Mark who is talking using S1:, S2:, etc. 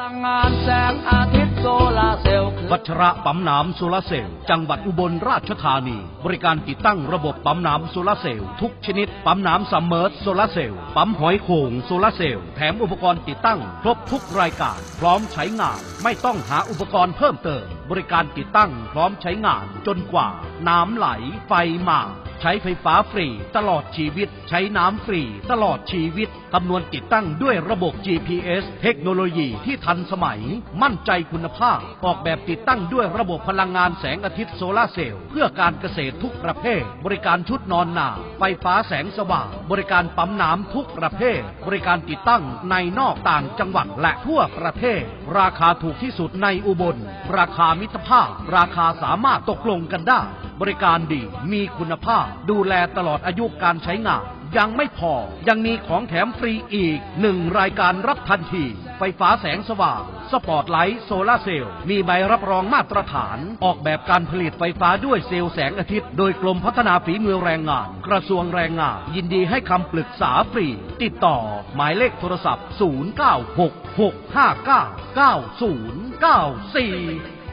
S1: ลังงานแสงอาทิตย์โซลาร์เซลล์
S2: วัชระปั๊มน้ำโซลาเซลล์จังหวัดอุบลราชธานี บริการติดตั้งระบบปั๊มน้ำโซลาเซลล์ทุกชนิด ปั๊มน้ำซัมเมอร์โซลาเซลล์ปั๊มหอยโข่งโซลาเซลล์แถมอุปกรณ์ติดตั้ง ครบทุกรายการ พร้อมใช้งาน ไม่ต้องหาอุปกรณ์เพิ่มเติมบริการติดตั้งพร้อมใช้งานจนกว่า น้ำไหลไฟมา ใช้ไฟฟ้าฟรี ตลอดชีวิต ใช้น้ำฟรี ตลอดชีวิตคำนวณติดตั้งด้วยระบบ GPS เทคโนโลยีที่ทันสมัย มั่นใจคุณภาพ ออกแบบติดตั้งด้วยระบบพลังงานแสงอาทิตย์โซลาเซลล์เพื่อการเกษตรทุกประเภท บริการชุดนอนหนา ฟฟ้าแสงสว่าง บริการปั๊มน้ำทุกประเภท บริการติดตั้งในนอกต่างจังหวัดและทั่วประเทศ ราคาถูกที่สุดในอุบล ราคามิตรภาพ ราคาสามารถตกลงกันได้ บริการดีมีคุณภาพ ดูแลตลอดอายุการใช้งาน ยังไม่พอยังมีของแถมฟรีอีกหนึ่งรายการรับทันที ไฟฟ้าแสงสว่าง สปอตไลท์โซลาเซลล์ มีใบรับรองมาตรฐาน ออกแบบการผลิตไฟฟ้าด้วยเซลล์แสงอาทิตย์ โดยกรมพัฒนาฝีมือแรงงาน กระทรวงแรงงาน ยินดีให้คำปรึกษาฟรี ติดต่อ หมายเลขโทรศัพท์ 0966599094